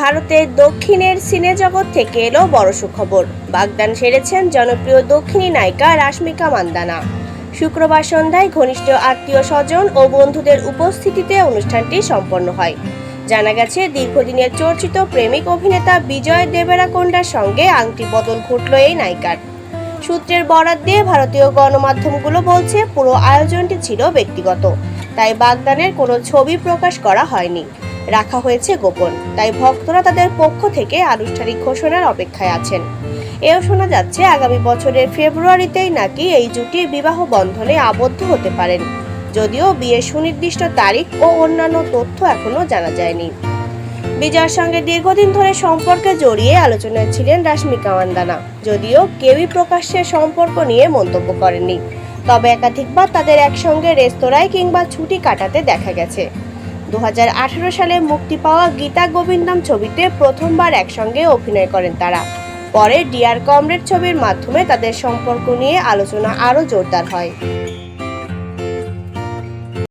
ভারতের দক্ষিণের সিনে জগৎ থেকে এলো বড় সুখবর। বাগদান সেরেছেন জনপ্রিয় দক্ষিণী নায়িকা রাশমিকা মান্দানা। শুক্রবার সন্ধ্যায় ঘনিষ্ঠ আত্মীয় স্বজন ও বন্ধুদের উপস্থিতিতে অনুষ্ঠানটি সম্পন্ন হয়। জানা গেছে, দীর্ঘদিনের চর্চিত প্রেমিক অভিনেতা বিজয় দেবেরাকোন্ডার সঙ্গে আংটি বদল ঘটল এই নায়িকার। সূত্রের বরাত দিয়ে ভারতীয় গণমাধ্যমগুলো বলছে, পুরো আয়োজনটি ছিল ব্যক্তিগত। তাই বাগদানের কোনো ছবি প্রকাশ করা হয়নি। রাখা হয়েছে গোপন। তাই ভক্তরা তাদের পক্ষ থেকে আনুষ্ঠানিক ঘোষণার অপেক্ষায় আছেন। এও শোনা যাচ্ছে, আগামী বছরের ফেব্রুয়ারিতেই নাকি এই জুটি বিবাহ বন্ধনে আবদ্ধ হতে পারেন। যদিও বিয়ের সুনির্দিষ্ট তারিখ ও অন্যান্য তথ্য এখনও জানা যায়নি। বিজয়ের সঙ্গে দীর্ঘদিন ধরে সম্পর্কে জড়িয়ে আলোচনায় ছিলেন রাশমিকা মান্দানা। যদিও কেউই প্রকাশ্যে সম্পর্ক নিয়ে মন্তব্য করেননি। তবে একাধিকবার তাদের একসঙ্গে রেস্তোরাঁয় কিংবা ছুটি কাটাতে দেখা গেছে। দু হাজার আঠারো সালে মুক্তি পাওয়া গীতা গোবিন্দম ছবিতে প্রথমবার একসঙ্গে অভিনয় করেন তারা। পরে ডিয়ার কমরেড ছবির মাধ্যমে তাদের সম্পর্ক নিয়ে আলোচনা আরও জোরদার হয়।